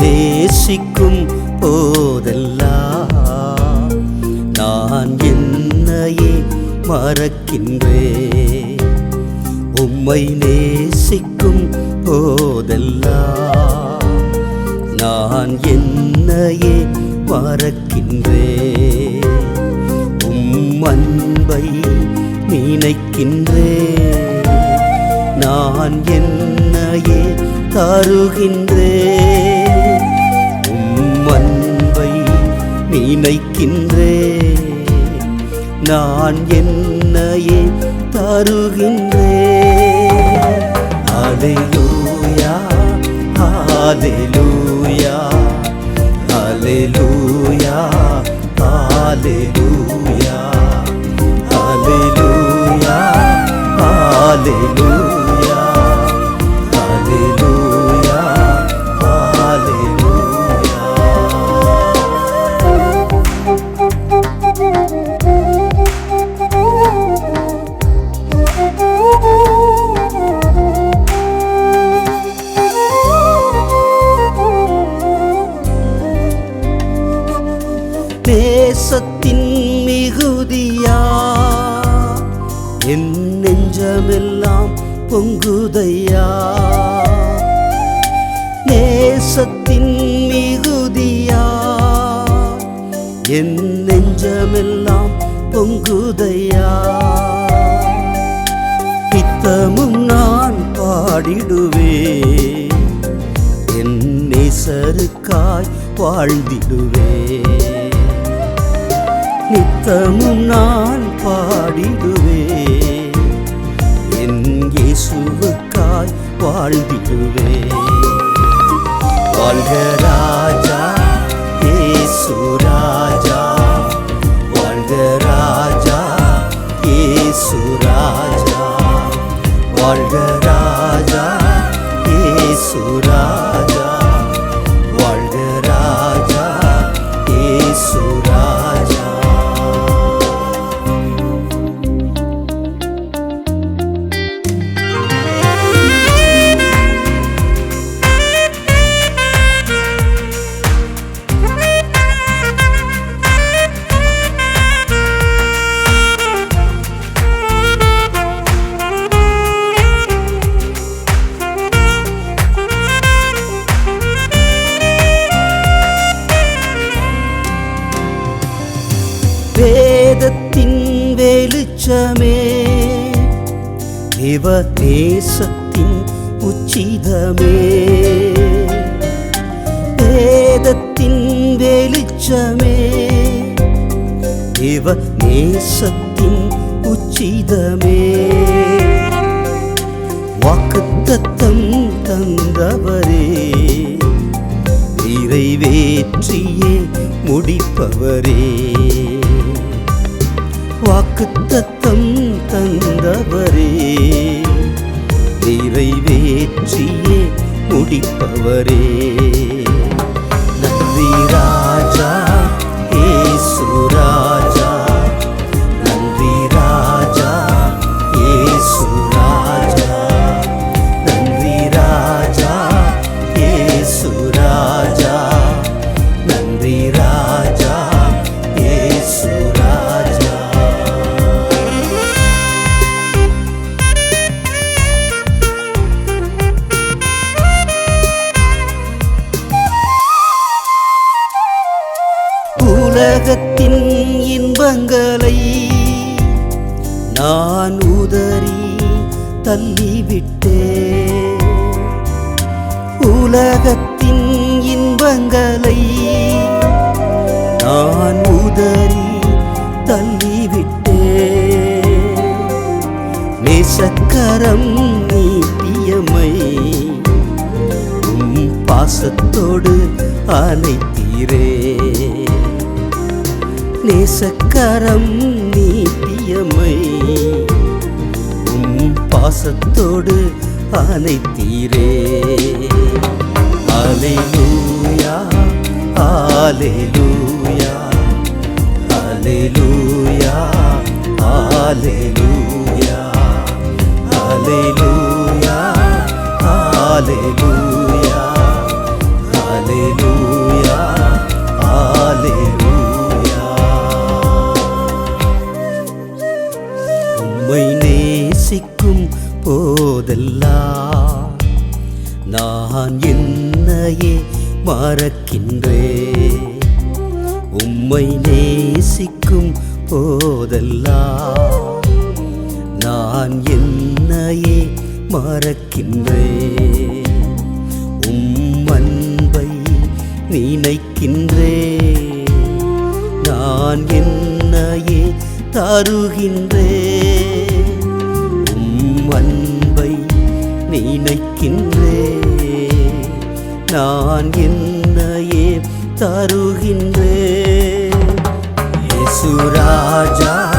நேசிக்கும் போதெல்லாம் நான் என்னையே மறக்கின்றேன். உம்மை நேசிக்கும் போதெல்லாம் நான் என்னையே மறக்கின்றேன். உம் அன்பை நினைக்கின்றேன். நான் என்னையே தருகின்றேன். உம் அன்பை நினைக்கின்றே. நான் என்னையே தருகின்றே. அலையூயா அலையூயா அலையூயா அலையூயா அலையூயா அலையூயா நேசத்தின் மிகுதியா? என் நெஞ்சமெல்லாம் பொங்குதையா? நேசத்தின் மிகுதியா? என் நெஞ்சமெல்லாம் பொங்குதையா? நித்தமும் நான் பாடிடுவே. என் நேசருக்காய் வாழ்ந்திடுவே. நித்தமும் நான் பாடிடுவே என் இயேசுவுக்காய் வாழ்ந்திடுவே வாழ்க ராஜா இயேசு ராஜா. வாழ்க ராஜா இயேசு ராஜா. வாழ்க ராஜா ராஜா. வெளிச்சமே தேவ நேசத்தின் உச்சிதமே வேதத்தின் வெளிச்சமே தேவ நேசத்தின் உச்சிதமே வாக்குத்தத்தம் தந்தவரே நிறைவேற்றியே முடிப்பவரே வாக்கு தத்தம் தந்தவரே. நிறைவேற்றியே முடிப்பவரே. நன்றீரா இன்பங்களை நான் உதறி தள்ளிவிட்டே உலகத்தின் இன்பங்களை நான் உதறி தள்ளிவிட்டே நேசக்கரம் நீட்டியமை உம் பாசத்தோடு அனைத்தீரே நேசக்கரம் நீட்டியமை. உம் பாசத்தோடு அனைத்தீரே அலையூயா ஆலேலூயா அலையூயா ஆலேலூயா அலையூயா ஆலேலூயா அலையூயா தாயே மறக்கின்றேன் உம்மை நேசிக்கும் போதெல்லாம் நான் என்னையே மறக்கின்றேன் உம் அன்பை நினைக்கின்றேன் நான் என்னையே தருகின்றே. உம் அன்பை நினைக்கின்றேன் நான் என்னையே தருகின்றேன். இயேசு ராஜா.